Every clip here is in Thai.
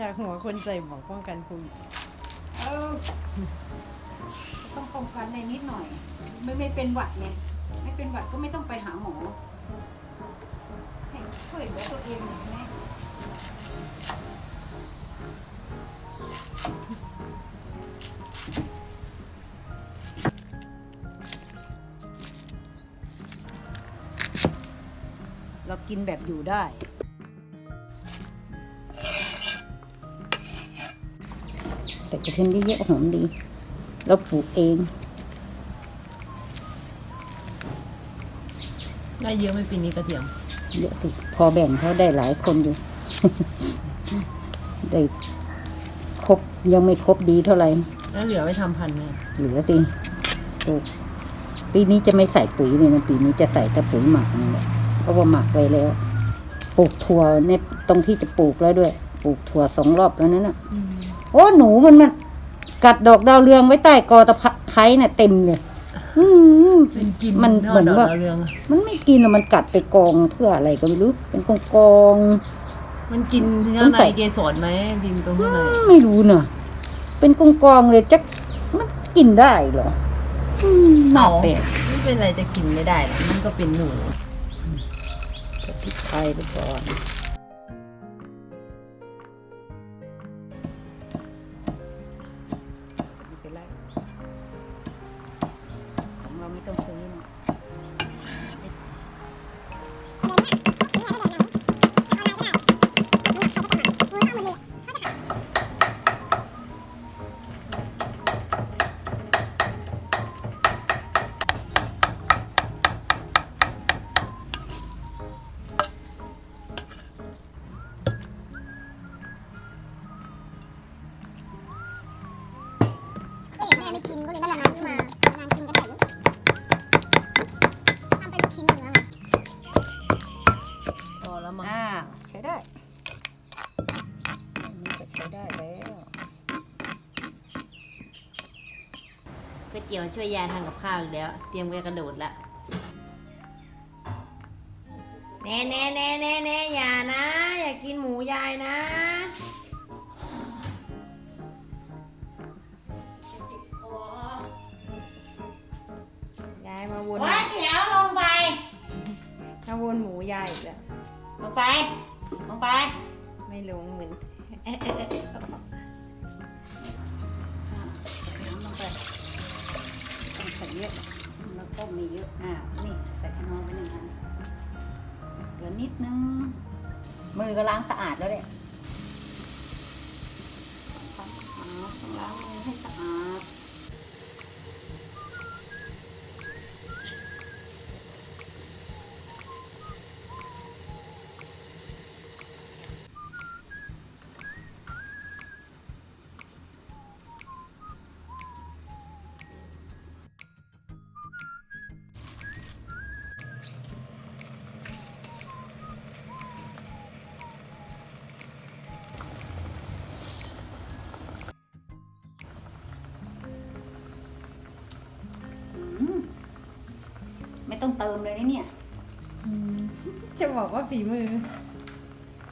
จากหัวคนใส่หมวกป้องกันโควิดเออ ต้องป้องกันในนิดหน่อย ไม่ไม่เป็นหวัดไงไม่เป็นหวัดก็ไม่ต้องไปหาหมอให้ช่วยเหลือตัวเองหน่อยแม่เรากินแบบอยู่ได้ แต่กระเทียมเยอะๆหอมดี เราปลูกเองได้เยอะไหม่ปีนี้กระเทียมเยอะสิพอแบ่งเขาได้หลายคนอยู่ ได้ครบยังไม่ครบดีเท่าไหร่แล้วเหลือไว้ทำพันธุ์ไหมเหลือสิปลูกปีนี้จะไม่ใส่ปุ๋ยเลยนะปีนี้จะใส่แต่ปุ๋ยหมักนี่แหละเพราะว่าหมักไว้แล้ว ปลูกถั่วในตรงที่จะปลูกแล้วด้วย ปลูกถั่วสองรอบแล้วนั่นน่ะ โอ้หนูมันมันกัดดอกดาวเรืองไว้ใต้กอตะไคร้เนี่ยเต็มเลยอืมเป็นกินมันทเหมือนดกว่าดาวเรืองอะมันไม่กินอะมันกัดไปกองเพื่ออะไรก็ไม่รู้ เป็นกองกองมันกินต้ข้าองงในใส่เกสรไหมดินตรงข้างในๆไม่รู้เนอะเป็นกองกองๆเลยจักมันกินได้เหรออืมน่าแปลกไม่เป็นไรจะกินไม่ได้หรอกมันก็เป็นหนูพริกไทยไปก่อน ของเรงซื้เนอะไม่กินก็เลยได้ละนานที่มานานกินกันแต่ลูกทำไปลูกชิ้นเนื้อมา พอแล้วมั้ง อ่าใช้ได้อันนี่ก็ใช้ ได้แล้วก๋วยเตี๋ยวช่วยยายทำกับข้าวอีกแล้ว เตรียมไปกระโดดละแน่แน่แน่แน่แน่อย่านะ อย่ากินหมูยายนะยายมาวนเฮ้ยเดี๋ยวลงไป มาวนหมูยายอีกแล้วลงไป ลงไป ไม่ลงเหมือน น้ำลงไปต้องใส่เยอะแล้วก็มีเยอะอ่านี่ใส่ขนมไปหนึ่งอันเหลือนิดนึง มือก็ล้างสะอาดแล้วเนี่ย ต้องเติมเลยนะเนี่ยจะบอกว่าฝีมือ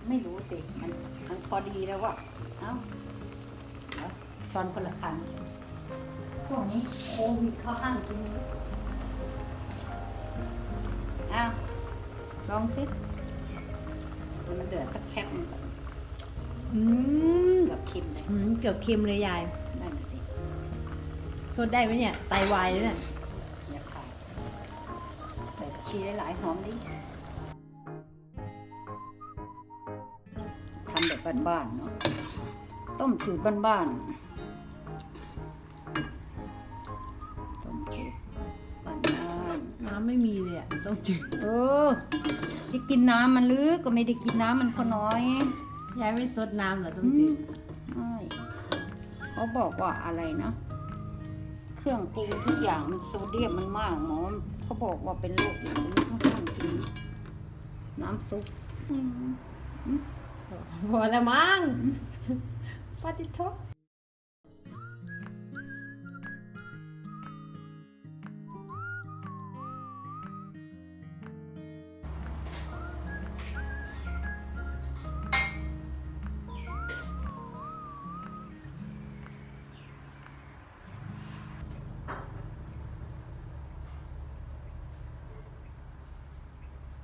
ไม่รู้สิ มันมันพอดีแล้วว่าเอ้าเดี๋ยวช้อนคนละคันช่วงนี้โควิดเขาห้ามกินเอ้าลองสิมันเดือดสักแคบหนึงก่อนอืมเกือบเค็มเลยอืมเกือบเค็มเลยยาย นั่นน่ะสิ สดได้ไหมเนี่ย ไตวายเลยเนี่ยอย่าขาดใส่ผัก ชีหลายๆหอมดิทำแบบบ้านๆเนาะต้มจืดบ้านๆต้มจืดบ้านน้ำไม่มีเลยอะต้องจืดๆเออที่กินน้ำมันลึกก็ไม่ได้กินน้ำมันพอน้อยยายไม่ซดน้ำเหรอต้องจืดไม่เขาบอกว่าอะไรนะ เครื่องปรุงทุกอย่างมันโซเดียมมันมากหมอ เขาบอกว่าเป็นโรคอย่างนี้ข้างๆกินน้ำซุปอืมพอแล้วมั้งปฏิทบ